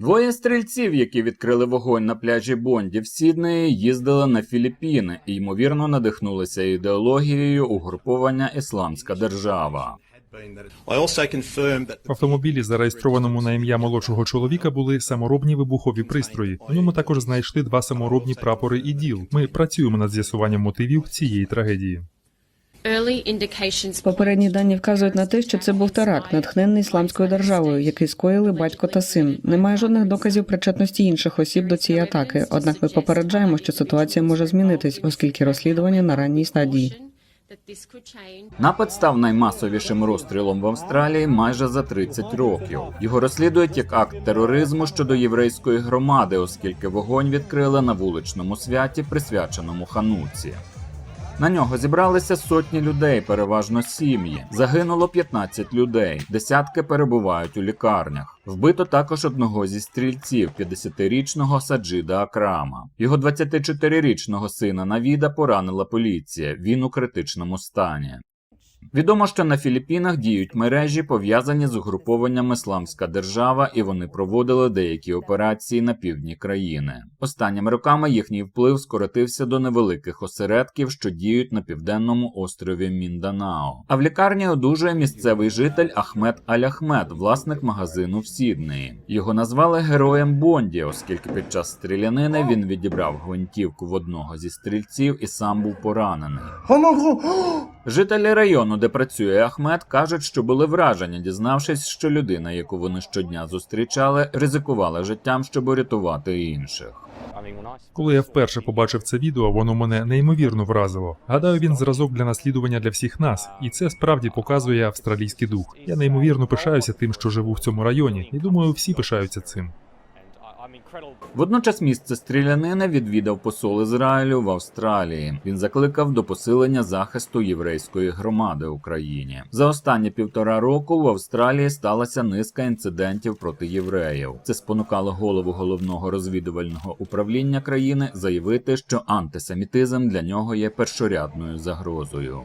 Двоє стрільців, які відкрили вогонь на пляжі Бонді в Сіднеї, їздили на Філіппіни і ймовірно надихнулися ідеологією угруповання Ісламська держава. В автомобілі, зареєстрованому на ім'я молодшого чоловіка, були саморобні вибухові пристрої. У ньому також знайшли два саморобні прапори іділ. Ми працюємо над з'ясуванням мотивів цієї трагедії. Early indications Попередні дані вказують на те, що це був теракт, натхнений ісламською державою, який скоїли батько та син. Немає жодних доказів причетності інших осіб до цієї атаки. Однак ми попереджаємо, що ситуація може змінитись, оскільки розслідування на ранній стадії. Напад став наймасовішим розстрілом в Австралії майже за 30 років. Його розслідують як акт тероризму щодо єврейської громади, оскільки вогонь відкрили на вуличному святі, присвяченому Хануці. На нього зібралися сотні людей, переважно сім'ї. Загинуло 15 людей, десятки перебувають у лікарнях. Вбито також одного зі стрільців, 50-річного Саджида Акрама. Його 24-річного сина Навіда поранила поліція. Він у критичному стані. Відомо, що на Філіппінах діють мережі, пов'язані з угрупованням Ісламська держава, і вони проводили деякі операції на півдні країни. Останніми роками їхній вплив скоротився до невеликих осередків, що діють на південному острові Мінданао. А в лікарні одужує місцевий житель Ахмед Аль-Ахмед, власник магазину в Сіднеї. Його назвали героєм Бонді, оскільки під час стрілянини він відібрав гвинтівку в одного зі стрільців і сам був поранений. Жителі району, де працює Ахмед, кажуть, що були вражені, дізнавшись, що людина, яку вони щодня зустрічали, ризикувала життям, щоб урятувати інших. Коли я вперше побачив це відео, воно мене неймовірно вразило. Гадаю, він зразок для наслідування для всіх нас, і це справді показує австралійський дух. Я неймовірно пишаюся тим, що живу в цьому районі, і думаю, всі пишаються цим. Водночас місце стрілянини відвідав посол Ізраїлю в Австралії. Він закликав до посилення захисту єврейської громади в Україні. За останні півтора року в Австралії сталася низка інцидентів проти євреїв. Це спонукало голову головного розвідувального управління країни заявити, що антисемітизм для нього є першорядною загрозою.